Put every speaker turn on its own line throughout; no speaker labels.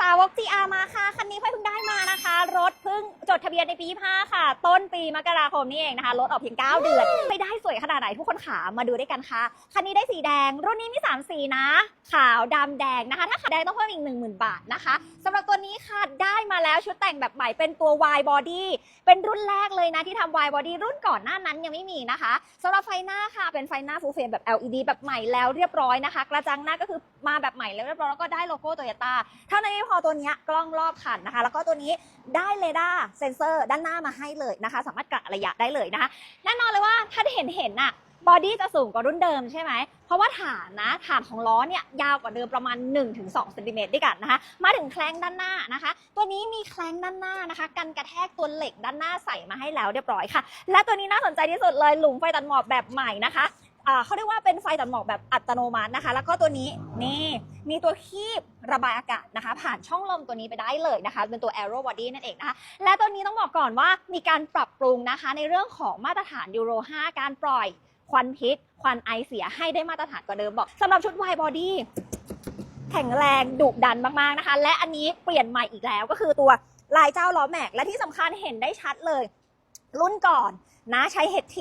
สาวก GR มาค่ะ คันนี้เพิ่งได้มานะคะ รถเพิ่งจดทะเบียนในปี5ค่ะ ต้นปีมกราคมนี่เองนะคะ รถออกเพียง 9 เดือนไม่ได้สวยขนาดไหนทุกคนขามาดูด้วยกันค่ะ คันนี้ได้สีแดง รุ่นนี้มี 3 สีนะ ขาวดำแดงนะคะ ถ้าขาวแดงต้องเพิ่มอีก 10,000 บาทนะคะสำหรับตัวนี้ค่ะ ได้มาแล้วชุดแต่งแบบใหม่เป็นตัว Y body เป็นรุ่นแรกเลยนะที่ทำ Y body รุ่นก่อนหน้านั้นยังไม่มีนะคะสำหรับไฟหน้าค่ะ เป็นไฟหน้า full frame แบบ LED แบบใหม่แล้วเรียบร้อยนะคะ กระจังหน้าก็คือมาแบบใหม่แล้วเรียบร้อยแล้วก็ได้โลโก้โตโยต้าเท่านั้นไม่พอตัวนี้กล้องรอบคันนะคะ แล้วก็ตัวนี้ได้เรดาร์เซนเซอร์ด้านหน้ามาให้เลยนะคะ สามารถกะระยะได้เลยนะคะแน่นอนเลยว่าถ้าได้เห็นเห็นน่ะบอดี้จะสูงกว่ารุ่นเดิมใช่ไหม เพราะว่าฐานนะฐานของล้อเนี่ยยาวกว่าเดิมประมาณ 1-2เซนติเมตรด้วยกันนะคะ มาถึงแคลงด้านหน้านะคะ ตัวนี้มีแคลงด้านหน้านะคะ กันกระแทกตัวเหล็กด้านหน้าใส่มาให้แล้วเรียบร้อยค่ะ และตัวนี้น่าสนใจที่สุดเลยหลุมไฟตัดหมอกแบบใหม่นะคะเขาเรียกว่าเป็นไฟตัดหมอกแบบอัตโนมัตินะคะ แล้วก็ตัวนี้นี่ มีตัวคีบระบายอากาศนะคะ ผ่านช่องลมตัวนี้ไปได้เลยนะคะ เป็นตัว Aero Body นั่นเองนะคะ และตัวนี้ต้องบอกก่อนว่ามีการปรับปรุงนะคะ ในเรื่องของมาตรฐานยูโร 5 การปล่อยควันพิษ ควันไอเสียให้ได้มาตรฐานกว่าเดิมบอกสำหรับชุด Y Body แข็งแรงดุดันมากๆนะคะ และอันนี้เปลี่ยนใหม่อีกแล้วก็คือตัวลายเจ้าล้อแม็กและที่สำคัญเห็นได้ชัดเลย รุ่นก่อน นะใช้ HT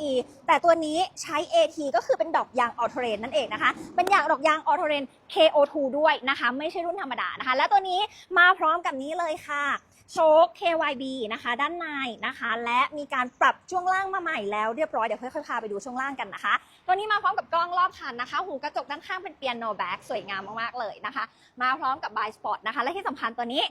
แต่ตัวนี้ใช้ AT ก็คือเป็นดอกยางออโทเรนนั่นเองนะคะ เป็นยางดอกยางออโทเรน KO2 ด้วยนะคะ ไม่ใช่รุ่นธรรมดานะคะ และตัวนี้มาพร้อมกับนี้เลยค่ะโชค KYB นะคะ ด้านในนะคะ และมีการปรับช่วงล่างมาใหม่แล้วเรียบร้อย เดี๋ยวค่อยๆพาไปดูช่วงล่างกันนะคะ ตัวนี้มาพร้อมกับกล้องรอบคันนะคะ หูกระจกด้านข้างเป็นเปียโนแบ็กสวยงามมากๆเลยนะคะ มาพร้อมกับบายสปอร์ตนะคะ และที่สำคัญตัวนี้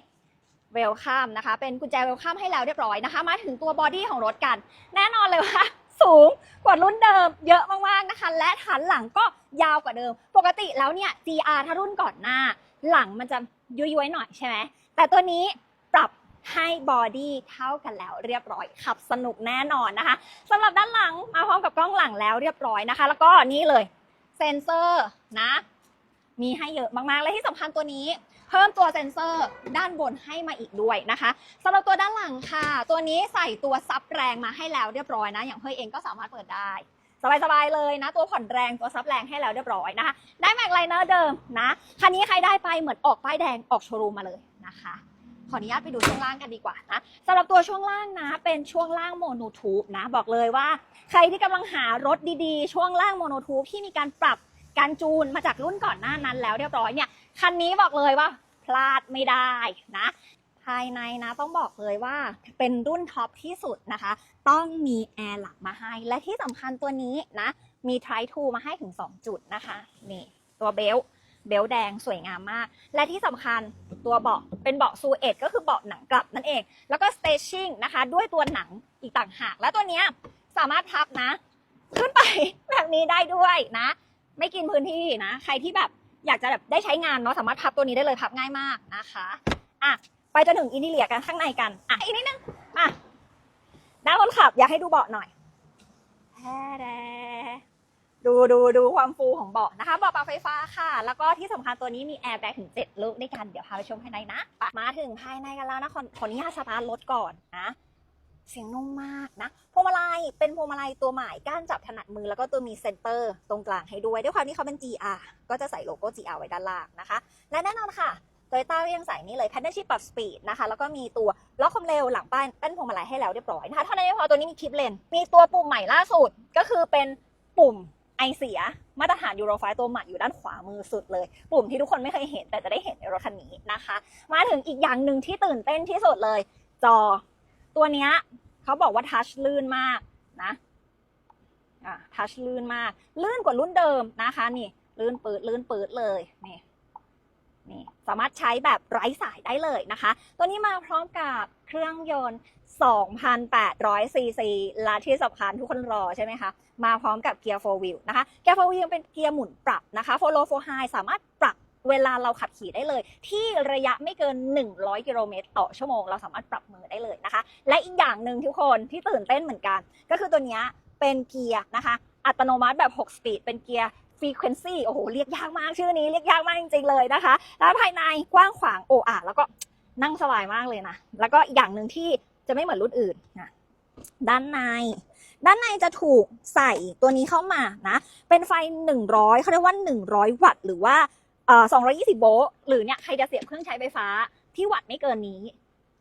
เวลคัมนะคะ เป็นกุญแจเวลคัมให้แล้วเรียบร้อยนะคะ มาถึงตัวบอดี้ของรถกัน แน่นอนเลยว่าสูงกว่ารุ่นเดิมเยอะมากๆนะคะ และฐานหลังก็ยาวกว่าเดิม ปกติแล้วเนี่ย GR ถ้ารุ่นก่อนหน้า หลังมันจะย้วยๆหน่อยใช่ไหมแต่ตัวนี้ปรับให้บอดี้เท่ากันแล้วเรียบร้อย ขับสนุกแน่นอนนะคะสำหรับด้านหลังมาพร้อมกับกล้องหลังแล้วเรียบร้อยนะคะ แล้วก็นี่เลยเซ็นเซอร์นะ มีให้เยอะมากๆ และที่สำคัญตัวนี้ เพิ่มตัวเซ็นเซอร์ด้านบนให้มาอีกด้วยนะคะสำหรับตัวด้านหลังค่ะ ตัวนี้ใส่ตัวซับแรงมาให้แล้วเรียบร้อยนะ อย่างเพื่อเองก็สามารถเปิดได้ สบายๆเลยนะ ตัวผ่อนแรงตัวซับแรงให้แล้วเรียบร้อยนะคะ ได้แม็กไลเนอร์เดิมนะคันนี้ใครได้ไปเหมือนออกป้ายแดงออกโชว์รูมมาเลยนะคะขออนุญาตไปดูช่วงล่างกันดีกว่านะสำหรับตัวช่วงล่างนะ เป็นช่วงล่างโมโนทูบนะ บอกเลยว่า ใครที่กำลังหารถดีๆ ช่วงล่างโมโนทูบที่มีการปรับ การจูนมาจากรุ่นก่อนหน้านั้นแล้วเรียบร้อยเนี่ยคันนี้บอกเลยว่าพลาดไม่ได้นะภายในนะต้องบอกเลยว่าเป็นรุ่นท็อปที่สุดนะคะ ต้องมีแอร์หลังมาให้ และที่สำคัญตัวนี้นะ มีไทร์ทูมาให้ถึง 2 จุดนะคะ นี่ ตัวเบลต์เบลต์แดงสวยงามมาก และที่สำคัญตัวเบาะเป็นเบาะซูเอตก็คือเบาะหนังกลับนั่นเอง แล้วก็สเตชิ่งนะคะ ด้วยตัวหนังอีกต่างหาก และตัวเนี้ยสามารถพับนะ ขึ้นไปแบบนี้ได้ด้วยนะ ไม่กินพื้นที่นะ ใครที่แบบอยากจะแบบได้ใช้งานเนาะสามารถพับตัวนี้ได้เลยพับง่ายมากนะคะอะไปจนถึงอินทีเลียกันข้างในกันอะอีกนิดนึงมาด้านคนขับอยากให้ดูเบาะหน่อยแท้แดดูดูดูความฟูของเบาะนะคะเบาะปรับไฟฟ้าค่ะ แล้วก็ที่สำคัญตัวนี้มีแอร์แบ็กถึง 7 ลูกด้วยกัน เดี๋ยวพาไปชมภายในนะ มาถึงภายในกันแล้วนะขอขออนุญาตสตาร์ทรถก่อนนะ เสียงนุ่มมากนะพวงมาลัยเป็นพวงมาลัยตัวใหม่ก้านจับถนัดมือแล้วก็ตัวมีเซนเตอร์ตรงกลางให้ด้วยด้วยความที่เขาเป็น GR ก็จะใส่โลโก้ GR ไว้ด้านล่างนะคะ และแน่นอนค่ะโตโยต้ายังใส่นี่เลย Partnership ปรับสปีดนะคะ แล้วก็มีตัวล็อกความเร็วหลังป้ายแป้นพวงมาลัยให้แล้วเรียบร้อยนะคะเท่านั้นไม่พอตัวนี้มีคลิปเลนมีตัวปุ่มใหม่ล่าสุดก็คือเป็นปุ่มไอเสียมาตรฐานยูโรไฟตัวใหม่อยู่ด้านขวามือสุดเลย ปุ่มที่ทุกคนไม่เคยเห็นแต่จะได้เห็นในรถคันนี้นะคะ มาถึงอีกอย่างหนึ่งที่ตื่นเต้นที่สุดเลย จอ ตัวเนี้ยเขาบอกว่าทัชลื่นมากนะอะทัชลื่นมาก ลื่นกว่ารุ่นเดิมนะคะ นี่ลื่นปืดลื่นปืดเลยนี่นี่สามารถใช้แบบไร้สายได้เลยนะคะ ตัวนี้มาพร้อมกับเครื่องยนต์ 2,800 ซีซี และที่สำคัญทุกคนรอใช่ไหมคะ มาพร้อมกับเกียร์ 4 wheel นะคะ เกียร์ 4 wheel เป็นเกียร์หมุนปรับนะคะ 4 low 4 high สามารถปรับเวลาเราขับขี่ได้เลย ที่ระยะไม่เกิน 100 กิโลเมตรต่อชั่วโมง เราสามารถปรับือได้เลยนะคะ และอีกอย่างหนึ่งทุกคนที่ตื่นเต้นเหมือนกัน ก็คือตัวนี้เป็นเกียร์นะคะ อัตโนมัติแบบ 6 สปีด เป็นเกียร์ frequency โอ้โห เรียกยากมากชื่อนี้เรียกยากมากจริงๆเลยนะคะ แล้วภายในกว้างขวางโอ้อาแล้วก็นั่งสบายมากเลยนะ แล้วก็อีกอย่างหนึ่งที่จะไม่เหมือนรุ่นอื่นนะด้านใน ด้านในจะถูกใส่ตัวนี้เข้ามานะ เป็นไฟ 100เขาเรียกว่า 100 วัตต์ หรือว่า 220 โวลต์ หรือเนี่ยใครจะเสียบเครื่องใช้ไฟฟ้าที่วัดไม่เกินนี้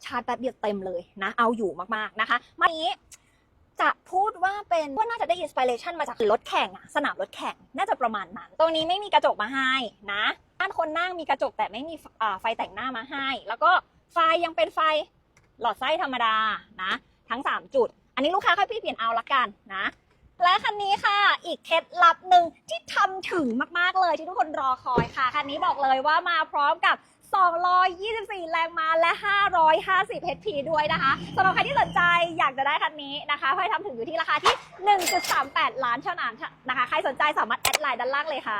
ชาร์จแป๊บเดียวเต็มเลยนะ เอาอยู่มากๆนะคะมานี้จะพูดว่าเป็นว่าน่าจะได้อินสปิเรชันมาจากรถแข่งอะสนามรถแข่งน่าจะประมาณนั้น ตรงนี้ไม่มีกระจกมาให้นะด้านคนนั่งมีกระจกแต่ไม่มีไฟแต่งหน้ามาให้ แล้วก็ไฟยังเป็นไฟหลอดไส้ธรรมดานะ ทั้ง 3 จุด อันนี้ลูกค้าค่อยพี่เปลี่ยนเอาละกันนะ และคันนี้ค่ะอีกเคล็ดลับหนึ่งที่ทำถึงมากๆเลยที่ทุกคนรอคอยค่ะคันนี้บอกเลยว่ามาพร้อมกับ 224 แรงม้าและ 550 HP ด้วยนะคะสำหรับใครที่สนใจอยากจะได้คันนี้นะคะพอยทำถึงอยู่ที่ราคาที่ 1.38 ล้านเท่านั้นนะคะ ใครสนใจสามารถแอดไลน์ด้านล่างเลยค่ะ